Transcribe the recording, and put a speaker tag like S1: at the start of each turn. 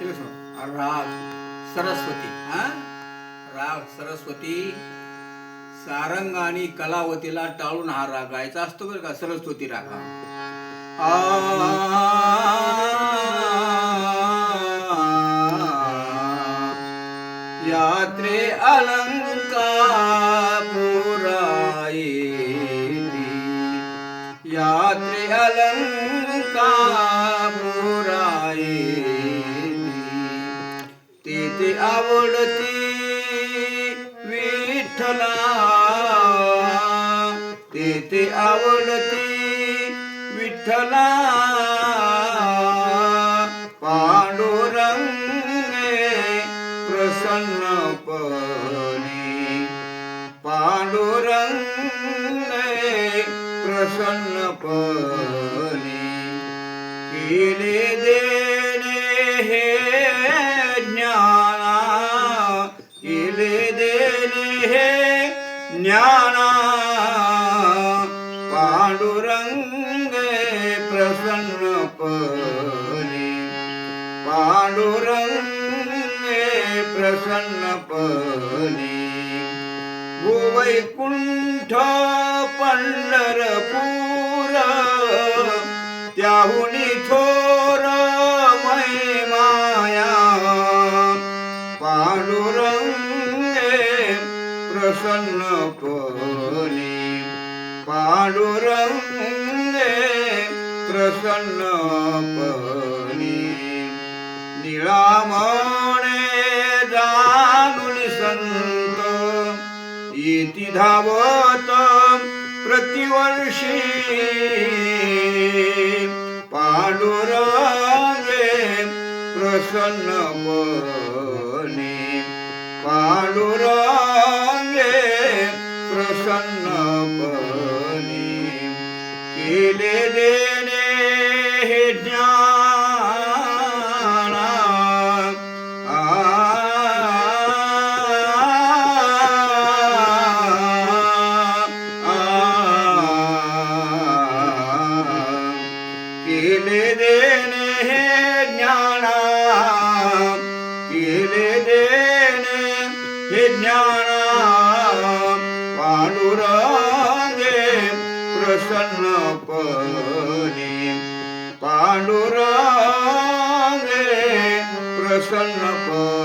S1: राग सरस्वती हा राग सरस्वती सारंग आणि कलावतीला टाळून हा राग गायचा असतो बरं का सरस्वती राग यात्रे अलंकापुराई यात्रे अलंकार तेथे आवडती विठ्ठला तेथे आवडती विठ्ठला पांडुरंगे प्रसन्नपणे पांडुरंगे प्रसन्नपणे केले देणे केले हे ज्ञाना. पांडुरंगे प्रसन्न परी. पांडुरंगे प्रसन्न परी. भुवैकुंठ पंढरपूर त्याहुनी প্রসন্ন করি। পারুর প্রসন্ন করি। নীলামণে দানুল সন্ত ইতি ধাবত প্রতিবর্ষী। পারুর প্রসন্ন করি കണ്ണപ്പനി കിളിതേനെ ജ്ഞാന. കിളിതേനെ ജ്ഞാന. കിളിതേനെ ജ്ഞാന. देणे हे ज्ञाना केले देणे हे ज्ञाना पांडुरंगे प्रसन्नपणे पांडुरंगे प्रसन्नपणे